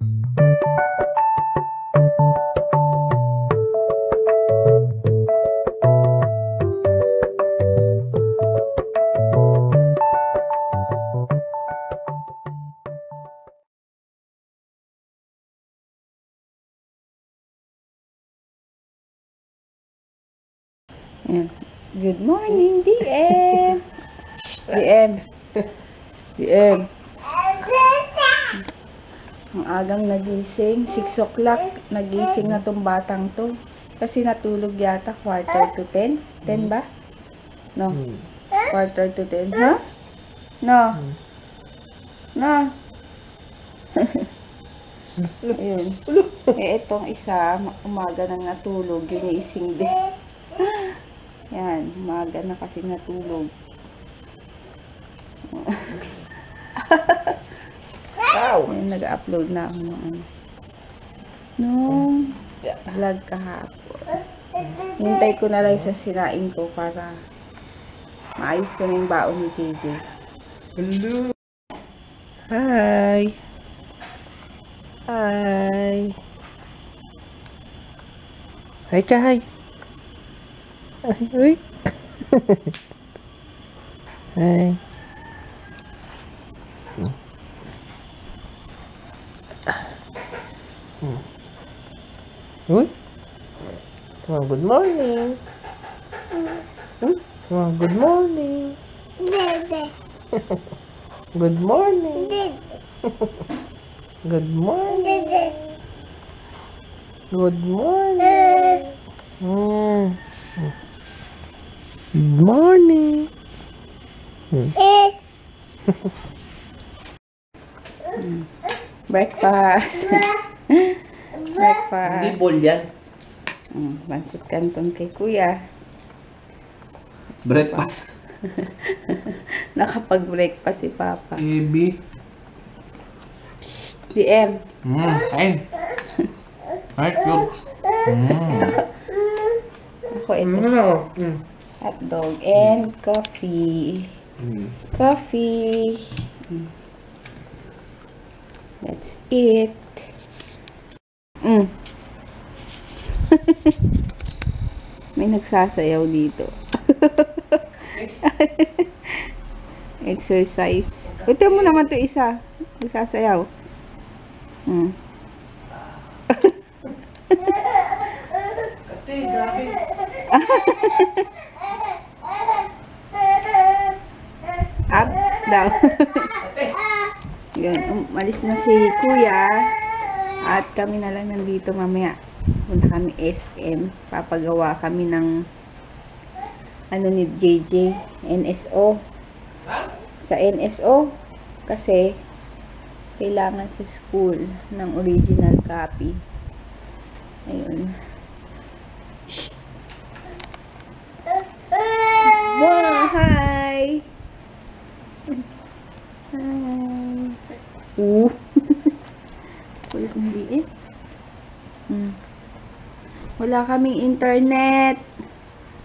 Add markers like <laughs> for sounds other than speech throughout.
Ayan. Ang agang nagising. 6 o'clock. Nagising na tong batang to. Kasi natulog yata quarter to 10. 10 ba? No. Quarter to 10. Ha? No. No. <laughs> Ayun. Eh, itong isa, umaga nang natulog, ginising din. <laughs> Yan, umaga na kasi natulog. Ow! Ayun, nag-upload na ako ng ano. Nung vlog kahapon. Hintay ko na lang sa sinain ko para maayos ko na yung baon ni JJ. Hello! Hi! Hi! Hi, Chay! Ay, uy! <laughs> Hi! Uy! On, good morning! Come on, good morning! <laughs> Good morning! <laughs> Good morning! Good morning! Mm. Good morning! <laughs> Breakfast! Breakfast! Hindi ball yan. Mm, pansit canton kay kuya. Breakfast. <laughs> Nakapag-breakfast si Papa. AB. Psst, DM. Mm, kain. Right, good. Mm. Ako ito. Mm. Hotdog and coffee. Mm. Coffee. Mm. That's it. Mm. <laughs> May nagsasayaw dito. <laughs> Exercise. Ito mo naman to isa. Nagsasayaw. Mm. <laughs> Up, down. Yun, umalis na si kuya. At kami na lang nandito mamaya. Punta kami SM. Papagawa kami ng ano ni JJ, NSO. Sa NSO. Kasi kailangan sa school ng original copy. Ayun. Shh. Wow, hi! Hi. Uh. Sulit hindi eh. Hmm. Wala kaming internet.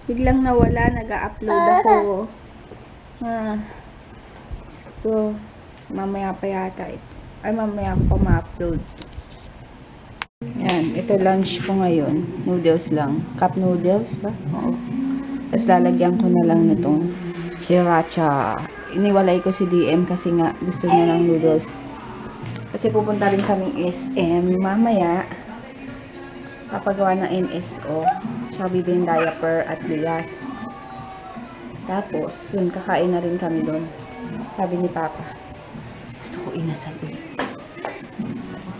Biglang nawala, nag-upload ako. Ah. So, mamaya pa yata ito. Ay, mamaya ko ma-upload. Yan, ito lunch ko ngayon. Noodles lang. Cup noodles ba? Oo. Tapos lalagyan ko na lang nitong sriracha. Iniwalay ko si DM kasi nga gusto niya ng noodles. Kasi pupunta rin kaming SM mamaya. Papagawa ng NSO. Tsaka bibili diaper at bigas. Tapos, yun, kakain na rin kami doon. Sabi ni Papa, gusto ko inasal ulit.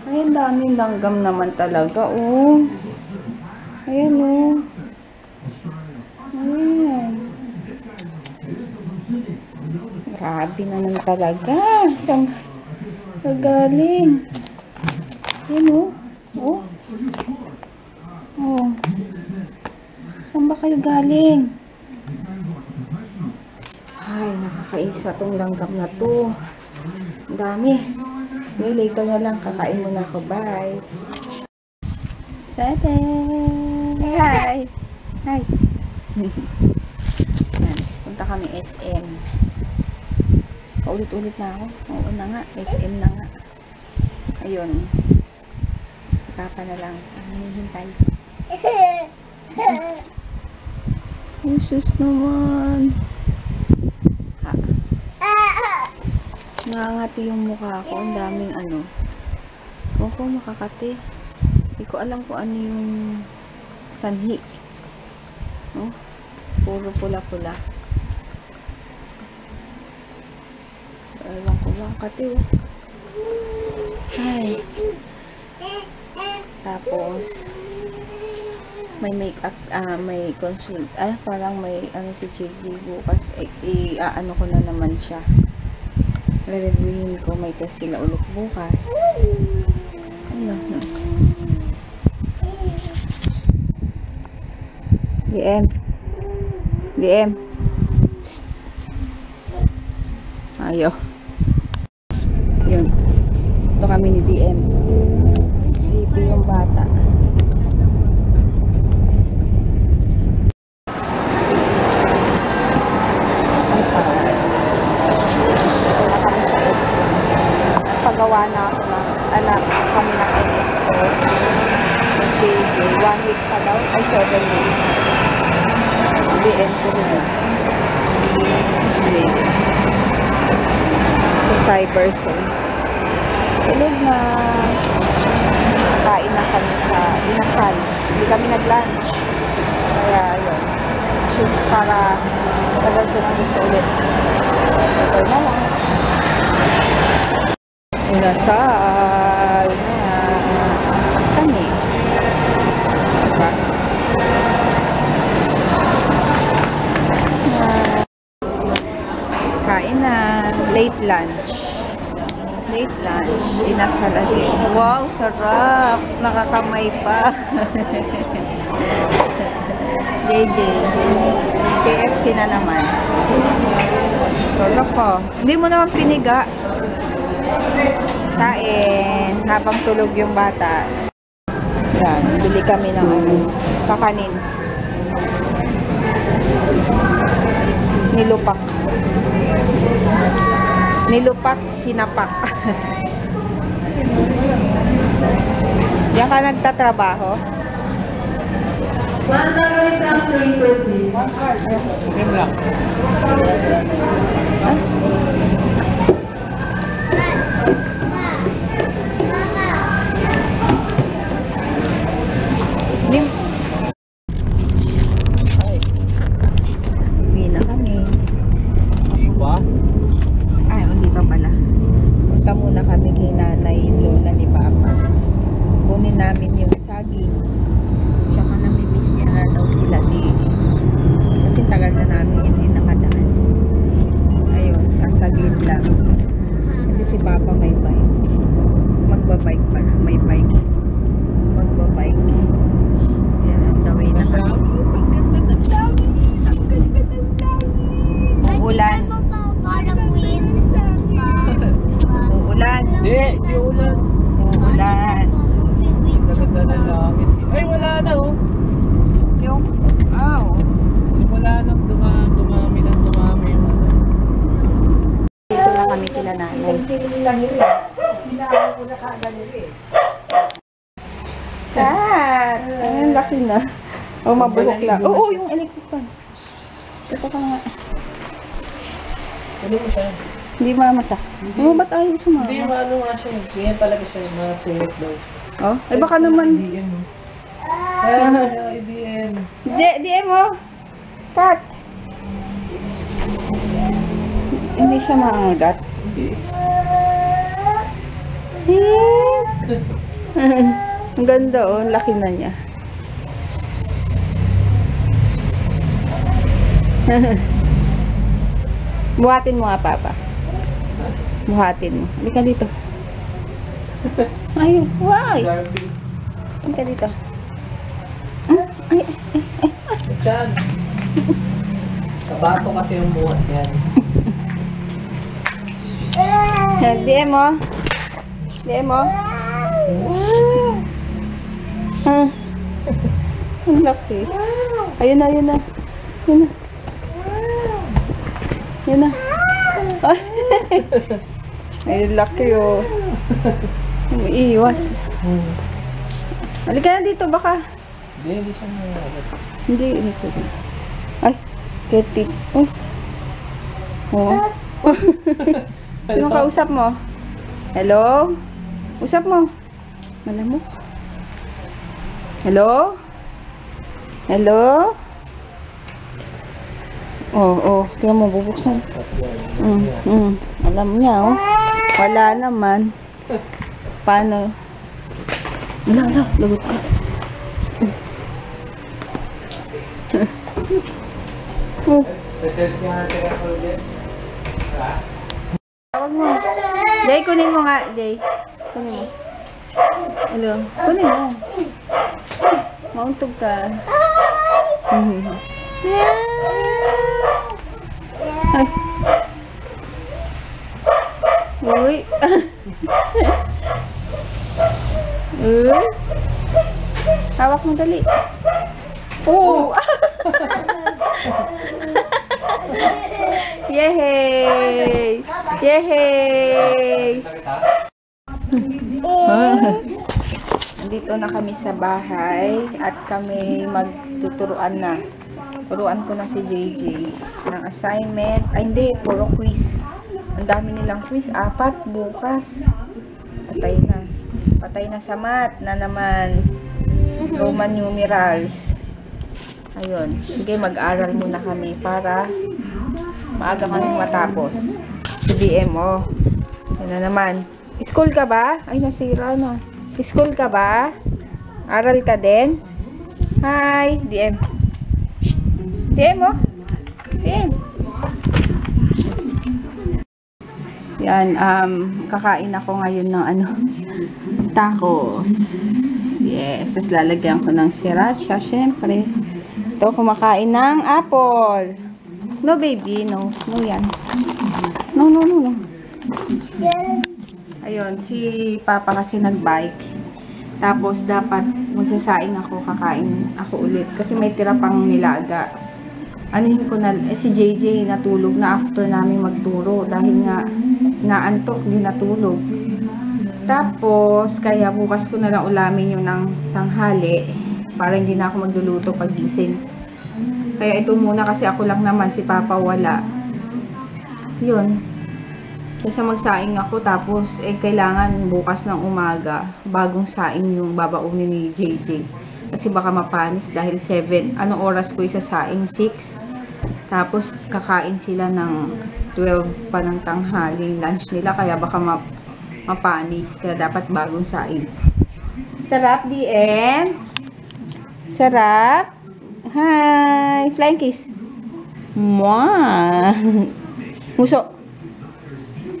Ay, ang daming langgam naman talaga, oh. Ayan, oh. Ayan. Grabe naman talaga. Saan nagaling? Ayan. Oh. Oh. Saan ba kayo galing? Ay, nakakaisa tong langgam na to. Ang dami. Okay, later na lang. Kakain muna ako. Bye. Seven. Hi. Hi. <laughs> Punta kami SM. Paulit-ulit na ako. Oo na nga. SM na nga. Ayun. Papa na lang. Ang hinihintay. <laughs> Jesus naman. Ha. Nangangati yung mukha ko. Ang daming ano. Huwag ko makakati. Hindi ko alam kung ano yung sanhi. Oh, puro pula-pula. Ewan ko ba, kati oh. Ay. Tapos, may makeup, ah, may consult, ah, parang may, ano si Gigi bukas, eh, i, ano ko na naman siya. Re-reviewin ko, may test sila ulit bukas. Ano, na. DM. DM. Psst. Ayaw. Yun. Ito kami ni DM. Sleepy yung bata. Ay, parang. Ito na kami sa SK. Pagawa na ako ng anak kami ng NSO. Ng JJ. One week pa daw. Ay, seven days. DM ko rin. Hindi. Zone. Tulog na. Kain na kami sa inasal. Hindi kami nag-lunch. Kaya, yun. Shoot para tagal ko na gusto ulit. Ito na lang. Inasal na kami. Diba? Kain na. Late lunch. Lunch. Inasal again. Wow, sarap. Nakakamay pa. <laughs> JJ. KFC na naman. Sarap po. Hindi mo naman piniga. Kain. Habang tulog yung bata. Yan. Bili kami ng ano. Kakanin. Nilupak. Nilupak, sinapak. Yan ka nagtatrabaho? Game lang. Nim. Namin yung saging. Tsaka namimiss niya na daw sila di. Kasi tagal na namin hindi nakadaan. Ayun, sasagin lang. Kasi si Papa may bike. Magbabike pala, may bike. Magbabike. Yan ang gawin na kami. Ang ganda ng langit! Ang ganda ng langit! Uulan. Parang wind. Uulan. Di, di ulan. Uulan. Naganda na langit. Ay, wala na oh. Yung, aw. Simula nang dumami, dumami nang dumami yung ano. Dito na kami kila nanay. Kat! Ay, ang laki na. Oh, mabuhok lang. Oo, oh, yung electric fan. Ito ka nga. Ano mo siya? Hindi mamasa. Oo, ba't ayaw sumama? Hindi, maano nga siya. Ganyan talaga siya. Masungit daw. Oh, ay baka naman. IBM oh. Kaya nga, IBM. Di, di mo. Kat! Hindi siya maangat. Ang ganda oh, ang laki na niya. <laughs> Buhatin mo nga, Papa. Buhatin mo. Halika dito. Ay, why? Halika dito. Ah, Ay, Diyan. Kabato kasi yung buhat yan. Yan, DM mo. DM mo. Ah. Ang laki. Ayun na, ayun na. Ayun na. Ayun na. Ay, laki oh. Umiiwas. Halika na dito, baka. Hindi, hindi siya nangyayari. Hindi, dito. Ay, Kitty. Oh. Oh. Sino kausap mo? Hello? Usap mo. Malamok. Hello? Hello? Oh, oh. Tingnan mo, bubuksan. Mm, mm. Alam niya, oh. Wala naman. Paano? Wala, wala. Lagot ka. <laughs> Oh. Tawag mo. Jay, kunin mo nga, Jay. Kunin mo. Hello. Kunin mo. Mauntog ka. Mhm. <laughs> Yeah. Ay. Uy. Uy. Hawak mo dali. Oh! <laughs> Yehey! Yehey! Dito na kami sa bahay at kami magtuturuan na. Turuan ko na si JJ ng assignment. Ay hindi, puro quiz. Ang dami nilang quiz. Apat bukas. Patay na. Patay na sa math na naman. Roman numerals. Ayun. Sige, mag-aral muna kami para maaga kami matapos. DM, oh. Yan na naman. School ka ba? Ay, nasira na. School ka ba? Aral ka din? Hi, DM. Shh. DM, oh. DM. Yan, um, kakain ako ngayon ng ano, tacos. Yes, tapos lalagyan ko ng sriracha, syempre. Ito, kumakain ng apple. No, baby, no. No yan. No, no, no, no. Ayun, si Papa kasi nag-bike. Tapos, dapat magsasaing ako, kakain ako ulit. Kasi may tira pang nilaga. Anuhin ko na, eh, si JJ natulog na after namin magturo. Dahil nga, naantok, hindi natulog. Tapos, kaya bukas ko na lang ulamin yung ng tanghali. Para hindi na ako magluluto pag gising. Kaya ito muna kasi ako lang naman, si Papa wala. Yun. Kasi magsaing ako tapos eh kailangan bukas ng umaga bagong saing yung babaunin ni JJ. Kasi baka mapanis dahil 7. Anong oras ko isasaing? 6. Tapos kakain sila ng 12 pa ng tanghali lunch nila kaya baka ma mapanis. Kaya dapat bagong saing. Sarap, DN. Sarap. Hi. Flying kiss. Mwah. Muso.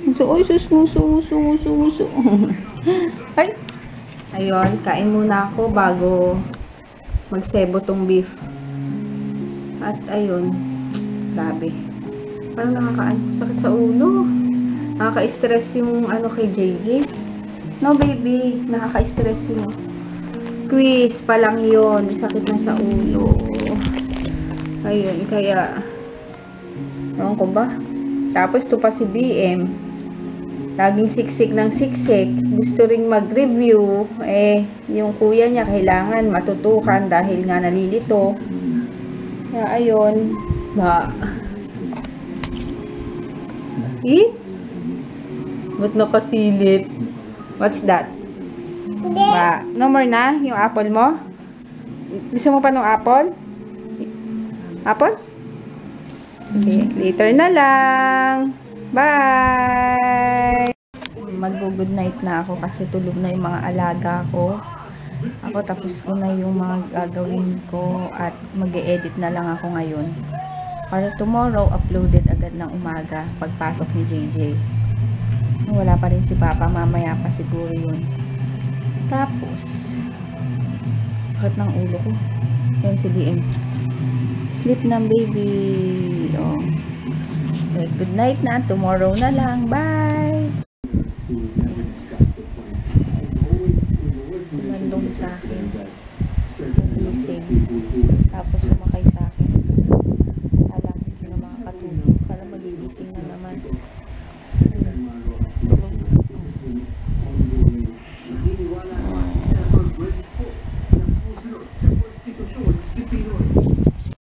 Muso. Uy, sus. Muso, muso, muso, muso. <laughs> Ay. Ayun, kain muna ako bago magsebo tong beef. At ayun, grabe. Parang nakakaano, sakit sa ulo. Nakaka-stress yung ano kay JJ. No, baby. Nakaka-stress yung quiz pa lang yun. Sakit na sa ulo. Ayun, kaya ewan ko ba? Tapos to pa si DM. Laging siksik ng siksik. Gusto ring mag-review. Eh, yung kuya niya kailangan matutukan dahil nga nalilito. Kaya ayun. Ba. Eh? Ba't nakasilip? What's that? Ba, no more na yung apple mo? Gusto mo pa ng apple? Apple? Okay, later na lang. Bye! Mag-good night na ako kasi tulog na yung mga alaga ko. Ako tapos ko na yung mga gagawin ko at mag edit na lang ako ngayon. Para tomorrow, uploaded agad ng umaga pagpasok ni JJ. Wala pa rin si Papa, mamaya pa siguro yun. Tapos, sakit ng ulo ko. Yan si DM. Sleep na baby. Oh. Okay, good night na. Tomorrow na lang. Bye! Umandong sa akin. Gising. Tapos sumakay sa